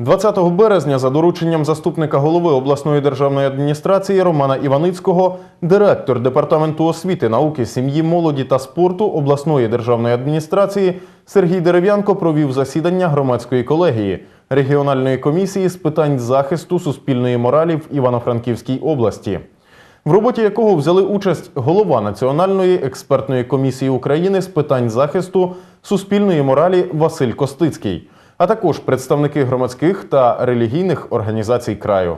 20 березня за дорученням заступника голови обласної державної адміністрації Романа Іваницького, директор департаменту освіти, науки, сім'ї, молоді та спорту обласної державної адміністрації Сергій Дерев'янко провів засідання громадської колегії регіональної комісії з питань захисту суспільної моралі в Івано-Франківській області в роботі якого взяли участь голова Національної експертної комісії України з питань захисту суспільної моралі Василь Костицький, а також представники громадських та релігійних організацій краю.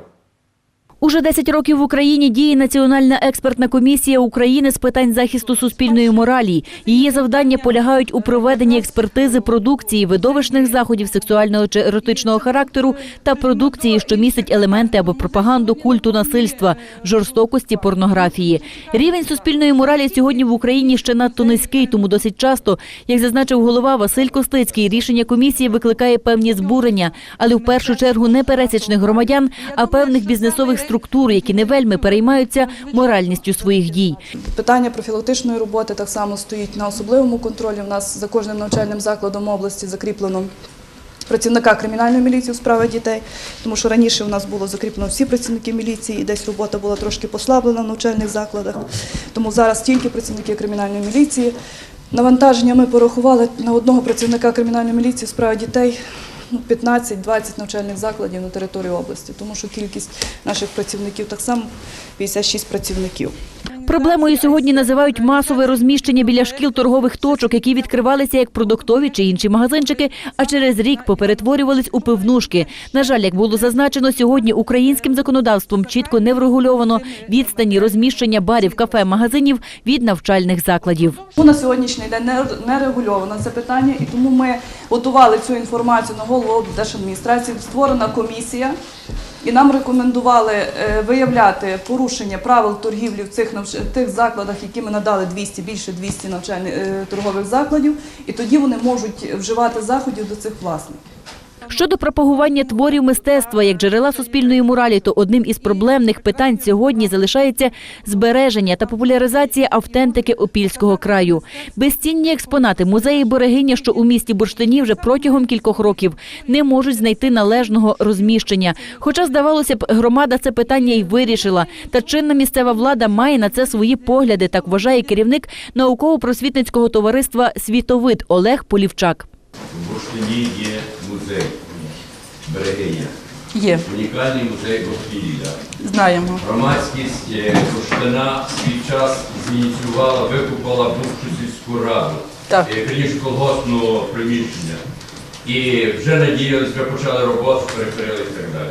Уже 10 років в Україні діє Національна експертна комісія України з питань захисту суспільної моралі. Її завдання полягають у проведенні експертизи продукції, видовищних заходів сексуального чи еротичного характеру та продукції, що містить елементи або пропаганду культу насильства, жорстокості, порнографії. Рівень суспільної моралі сьогодні в Україні ще надто низький, тому досить часто, як зазначив голова Василь Костицький, рішення комісії викликає певні збурення, але в першу чергу не пересічних громадян, а певних бізнесових структур, які не вельми переймаються моральністю своїх дій. Питання профілактичної роботи так само стоїть на особливому контролі. У нас за кожним навчальним закладом області закріплено працівника кримінальної міліції у справах дітей, тому що раніше у нас було закріплено всі працівники міліції, і десь робота була трошки послаблена в навчальних закладах. Тому зараз тільки працівники кримінальної міліції. Навантаження ми порахували на одного працівника кримінальної міліції у справах дітей. Ну, 15-20 навчальних закладів на території області, тому що кількість наших працівників так само 56 працівників. Проблемою сьогодні називають масове розміщення біля шкіл торгових точок, які відкривалися як продуктові чи інші магазинчики, а через рік поперетворювались у пивнушки. На жаль, як було зазначено, сьогодні українським законодавством чітко не врегульовано відстані розміщення барів, кафе, магазинів від навчальних закладів. На сьогоднішній день не регульовано це питання, і тому ми готували цю інформацію на голову держадміністрації. Створена комісія, і нам рекомендували е, виявляти порушення правил торгівлі в цих навч... тих закладах, які ми надали 200, більше 200 навчальних е, торгових закладів, і тоді вони можуть вживати заходів до цих власників. Щодо пропагування творів мистецтва як джерела суспільної моралі, то одним із проблемних питань сьогодні залишається збереження та популяризація автентики Опільського краю. Безцінні експонати музеї Берегиня, що у місті Бурштині вже протягом кількох років не можуть знайти належного розміщення. Хоча, здавалося б, громада це питання й вирішила. Та чинна місцева влада має на це свої погляди, так вважає керівник науково-просвітницького товариства Світовид Олег Полівчак. В Бурштині є музей Берегиня. Є, Унікальний музей Охілля. знаємо. Громадськість е, свій час зініціювала, викупила бувшу сільську раду, Так. е, вірніше, колгоспного приміщення. І вже надіялись, вже почали роботу, перекрили і так далі.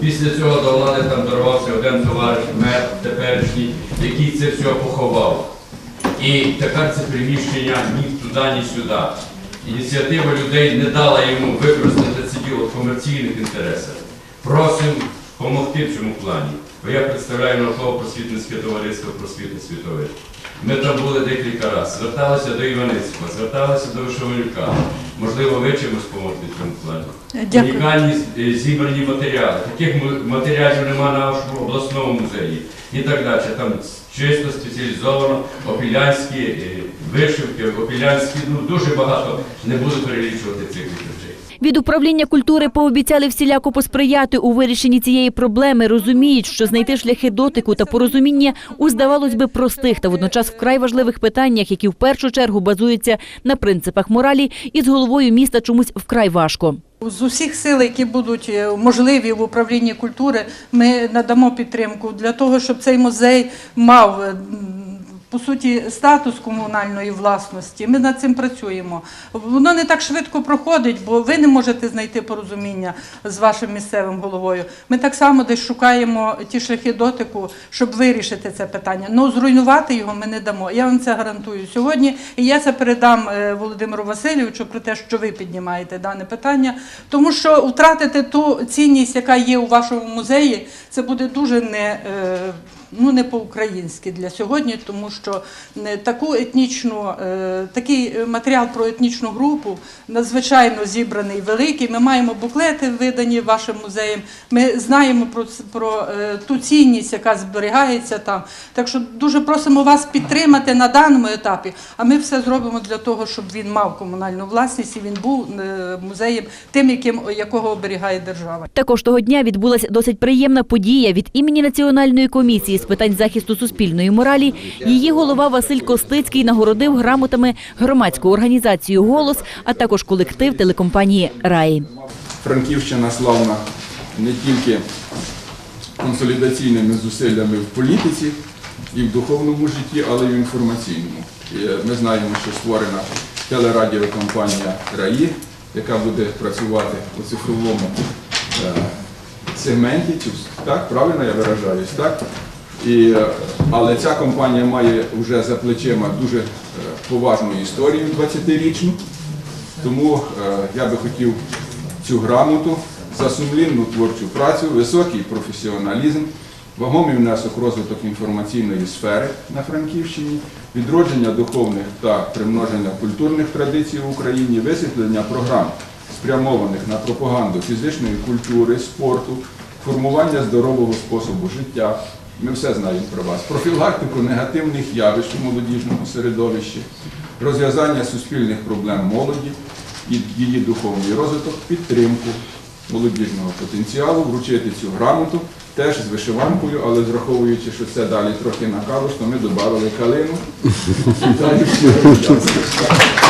Після цього до влади там дорвався один товариш, мер теперішній, який це все поховав. І тепер це приміщення ні туди, ні сюди. Ініціатива людей не дала йому використати це діло в комерційних інтересах. Просимо допомогти в цьому плані. Бо я представляю науково-просвітницьке товариство просвіти світове. Ми там були декілька разів. Зверталися до Іваницького, зверталися до Вишовенюка. Можливо, ви чимось допоможете в цьому плані. Дякую. Унікальні е, зібрані матеріали. Таких матеріалів немає на нашому обласному музеї і так далі. Там чисто спеціалізовано опілянські е, вишивки, опілянські, ну дуже багато. Не буду перелічувати цих речей. Від управління культури пообіцяли всіляко посприяти у вирішенні цієї проблеми. Розуміють, що знайти шляхи дотику та порозуміння у здавалось би простих та водночас вкрай важливих питаннях, які в першу чергу базуються на принципах моралі, і з головою міста чомусь вкрай важко. З усіх сил, які будуть е, можливі в управлінні культури, ми надамо підтримку для того, щоб цей музей мав по суті статус комунальної власності. Ми над цим працюємо. Воно не так швидко проходить, бо ви не можете знайти порозуміння з вашим місцевим головою. Ми так само десь шукаємо ті шляхи дотику, щоб вирішити це питання. Ну зруйнувати його ми не дамо. Я вам це гарантую сьогодні. І я це передам е, Володимиру Васильовичу про те, що ви піднімаєте дане питання, тому що втратити ту цінність, яка є у вашому музеї, це буде дуже не. Е, ну не по-українськи для сьогодні, тому що е, таку етнічну, е, такий матеріал про етнічну групу надзвичайно зібраний, великий. Ми маємо буклети видані вашим музеєм. Ми знаємо про, про е, ту цінність, яка зберігається там. Так що дуже просимо вас підтримати на даному етапі. А ми все зробимо для того, щоб він мав комунальну власність і він був е, музеєм тим, яким якого оберігає держава. Також того дня відбулася досить приємна подія від імені Національної комісії з питань захисту суспільної моралі. Її голова Василь Костицький нагородив грамотами громадську організацію Голос, а також колектив телекомпанії Раї. Франківщина славна не тільки консолідаційними зусиллями в політиці і в духовному житті, але й в інформаційному. Е, ми знаємо, що створена телерадіокомпанія РАІ, яка буде працювати у цифровому е, сегменті. Так, правильно я виражаюсь, так? І, але ця компанія має вже за плечима дуже е, поважну історію 20-річну. Тому е, я би хотів цю грамоту за сумлінну творчу працю, високий професіоналізм, вагомий внесок розвиток інформаційної сфери на Франківщині, відродження духовних та примноження культурних традицій в Україні, висвітлення програм, спрямованих на пропаганду фізичної культури, спорту, формування здорового способу життя. Ми все знаємо про вас. Профілактику негативних явищ у молодіжному середовищі, розв'язання суспільних проблем молоді і її духовний розвиток, підтримку молодіжного потенціалу, вручити цю грамоту теж з вишиванкою, але враховуючи, що це далі трохи накалиш, то ми додали калину.